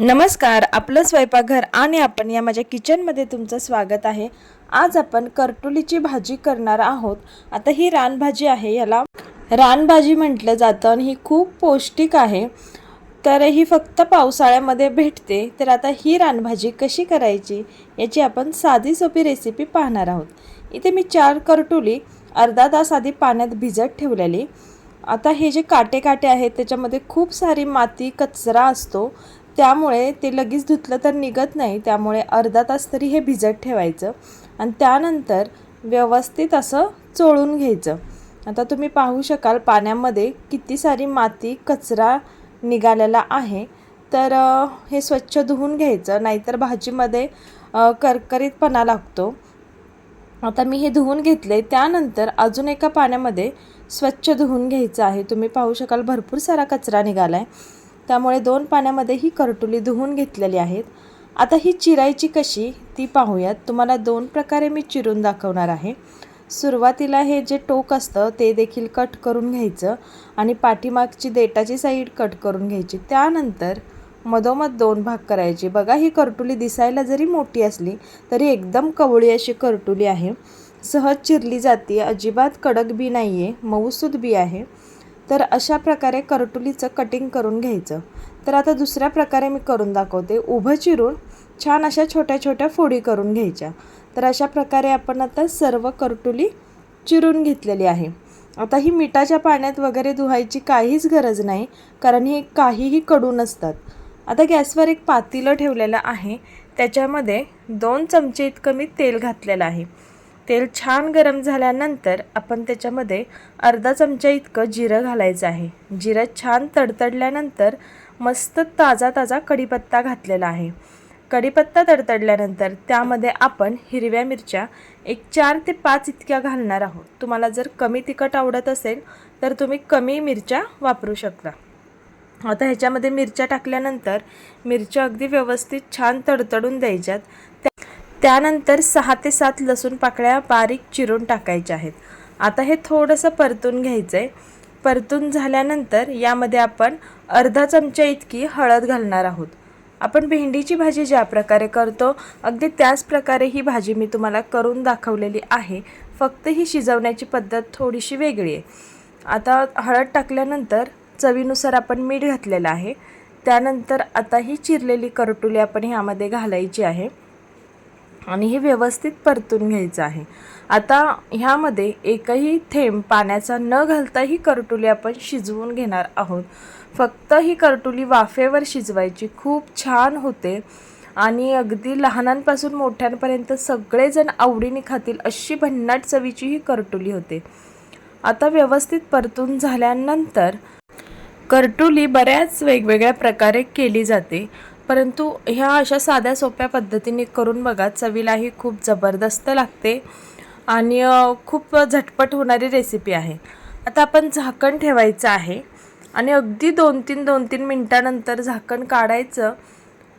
नमस्कार आपलं स्वयंपाकघर आणि आपण या माझ्या किचनमध्ये तुमचं स्वागत आहे. आज आपण करटुलीची भाजी करणार आहोत. आता ही रानभाजी आहे याला रानभाजी म्हटलं जातं आणि ही खूप पौष्टिक आहे. तर ही फक्त पावसाळ्यामध्ये भेटते तर आता ही रानभाजी कशी करायची याची आपण साधी सोपी रेसिपी पाहणार आहोत. इथे मी चार करटुली अर्धा तास आधी पाण्यात भिजत ठेवलेली. आता हे जे काटे काटे आहेत त्याच्यामध्ये खूप सारी माती कचरा असतो. त्यामुळे ते लगेच धुतलं तर निघत नाही. त्यामुळे अर्धा तास तरी हे भिजत ठेवायचं आणि त्यानंतर व्यवस्थित असं चोळून घ्यायचं. आता तुम्ही पाहू शकाल पाण्यामध्ये किती सारी माती कचरा निघालेला आहे. तर हे स्वच्छ धुवून घ्यायचं. नाहीतर भाजीमध्ये करकरीतपणा लागतो. आता मी हे धुवून घेतले त्यानंतर अजून एका पाण्यामध्ये स्वच्छ धुवून घ्यायचं आहे. तुम्ही पाहू शकाल भरपूर सारा कचरा निघाला आहे त्यामुळे दोन पाण्यामध्ये ही करटुली धुवून घेतलेली आहेत. आता ही चिरायची कशी ती पाहूयात. तुम्हाला दोन प्रकारे मी चिरून दाखवणार आहे. सुरुवातीला हे जे टोक असतं ते देखील कट करून घ्यायचं आणि पाठीमागची देटाची साईड कट करून घ्यायची. त्यानंतर मधोमध दोन भाग करायचे. बघा ही करटुली दिसायला जरी मोठी असली तरी एकदम कवळी अशी करटुली आहे. सहज चिरली जाते. अजिबात कडक बी नाही आहे मऊसूद बी आहे. तर अशा प्रकारे करटुलीचं कटिंग करून घ्यायचं. तर आता दुसऱ्या प्रकारे मी करून दाखवते. उभं चिरून छान अशा छोट्या छोट्या फोडी करून घ्यायच्या. तर अशा प्रकारे आपण आता सर्व करटुली चिरून घेतलेली आहे. आता ही मिठाच्या पाण्यात वगैरे धुवायची काहीच गरज नाही कारण ही काहीही कडू नसतात. आता गॅसवर एक पातेलं ठेवलेलं आहे. त्याच्यामध्ये दोन चमचे इतकं मी तेल घातलेलं आहे. तेल छान गरम झाल्यानंतर आपण त्याच्यामध्ये अर्धा चमचा इतकं जिरं घालायचं आहे. जिरं छान तडतडल्यानंतर मस्त ताजा ताजा कढीपत्ता घातलेला आहे. कढीपत्ता तडतडल्यानंतर त्यामध्ये आपण हिरव्या मिरच्या एक चार ते पाच इतक्या घालणार आहोत. तुम्हाला जर कमी तिखट आवडत असेल तर तुम्ही कमी मिरच्या वापरू शकता. आता ह्याच्यामध्ये मिरच्या टाकल्यानंतर मिरच्या अगदी व्यवस्थित छान तडतडून द्यायच्यात. त्यानंतर सहा ते सात लसूण पाकळ्या बारीक चिरून टाकायच्या आहेत. आता हे थोडंसं परतून घ्यायचं आहे परतून झाल्यानंतर यामध्ये आपण अर्धा चमचा इतकी हळद घालणार आहोत. आपण भेंडीची भाजी ज्या प्रकारे करतो अगदी त्याच प्रकारे ही भाजी मी तुम्हाला करून दाखवलेली आहे. फक्त ही शिजवण्याची पद्धत थोडीशी वेगळी आहे. आता हळद टाकल्यानंतर चवीनुसार आपण मीठ घातलेलं आहे. त्यानंतर आता ही चिरलेली करटुली आपण ह्यामध्ये घालायची आहे. आणि हे व्यवस्थित परतून घ्यायचं आहे. आता ह्यामध्ये एकही थेंब पाण्याचा न घालता ही करटुली आपण शिजवून घेणार आहोत. फक्त ही करटुली वाफेवर शिजवायची. खूप छान होते. आणि अगदी लहानांपासून मोठ्यांपर्यंत सगळेजण आवडीने खातील अशी भन्नाट चवीची ही करटुली होते. आता व्यवस्थित परतून झाल्यानंतर करटुली बऱ्याच वेगवेगळ्या प्रकारे केली जाते. परंतु ह्या अशा साध्या सोप्या पद्धतीने करून बघा चवीलाही खूप जबरदस्त लागते आणि खूप झटपट होणारी रेसिपी आहे. आता आपण झाकण ठेवायचं आहे आणि अगदी दोन तीन दोन तीन मिनटानंतर झाकण काढायचं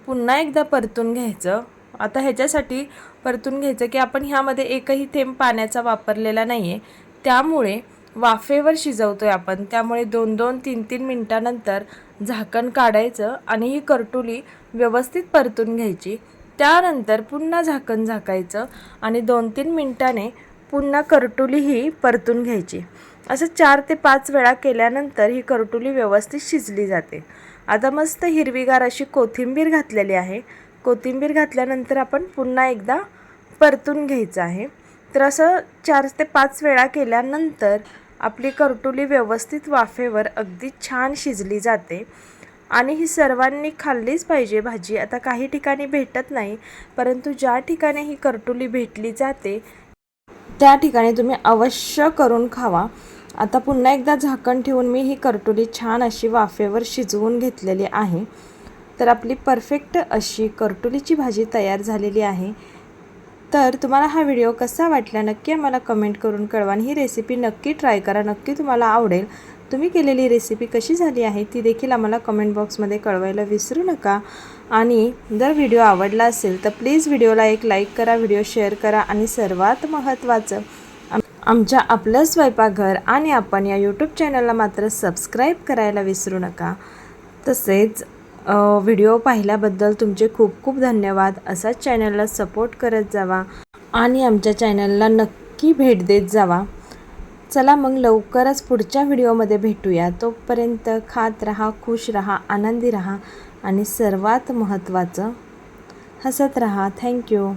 पुन्हा एकदा परतून घ्यायचं. आता ह्याच्यासाठी परतून घ्यायचं की आपण ह्यामध्ये एकही थेंब पाण्याचा वापरलेला नाही आहे त्यामुळे वाफेवर शिजवतो आहे आपण. त्यामुळे दोन दोन तीन तीन मिनटानंतर झाकण काढायचं आणि ही करटुली व्यवस्थित परतून घ्यायची. त्यानंतर पुन्हा झाकण झाकायचं आणि दोन तीन मिनटाने पुन्हा करटुली ही परतून घ्यायची. असं चार ते पाच वेळा केल्यानंतर ही करटुली व्यवस्थित शिजली जाते. आता मस्त हिरवीगार अशी कोथिंबीर घातलेली आहे. कोथिंबीर घातल्यानंतर आपण पुन्हा एकदा परतून घ्यायचं आहे. तर असं चार ते पाच वेळा केल्यानंतर आपली करटुली व्यवस्थित वाफेवर अगदी छान शिजली जाते. आणि ही सर्वांनी खाल्लीच पाहिजे भाजी. आता काही ठिकाणी भेटत नाही परंतु ज्या ठिकाणी ही करटुली भेटली जाते त्या ठिकाणी तुम्ही अवश्य करून खावा. आता पुन्हा एकदा झाकण ठेवून मी ही करटुली छान अशी वाफेवर शिजवून घेतलेली आहे. तर आपली परफेक्ट अशी करटुलीची भाजी तयार झालेली आहे. तर तुम्हाला हा व्हिडिओ कसा वाटला नक्की आम्हाला कमेंट करून कळवा आणि ही रेसिपी नक्की ट्राय करा नक्की तुम्हाला आवडेल. तुम्ही केलेली रेसिपी कशी झाली आहे ती देखील आम्हाला कमेंट बॉक्समध्ये कळवायला विसरू नका. आणि जर व्हिडिओ आवडला असेल तर प्लीज व्हिडिओला एक लाईक करा व्हिडिओ शेअर करा आणि सर्वात महत्त्वाचं आमच्या आपलं स्वयंपाकघर आणि आपण या यूट्यूब चॅनलला मात्र सबस्क्राईब करायला विसरू नका. तसेच व्हिडिओ पाहिल्याबद्दल तुमचे खूप खूप धन्यवाद. असाच चॅनलला सपोर्ट करत जावा आणि आमच्या चॅनलला नक्की भेट देत जावा. चला मग लवकरच पुढच्या व्हिडिओमध्ये भेटूया. तोपर्यंत खात रहा खुश रहा आनंदी रहा आणि सर्वात महत्त्वाचं हसत रहा. थँक्यू.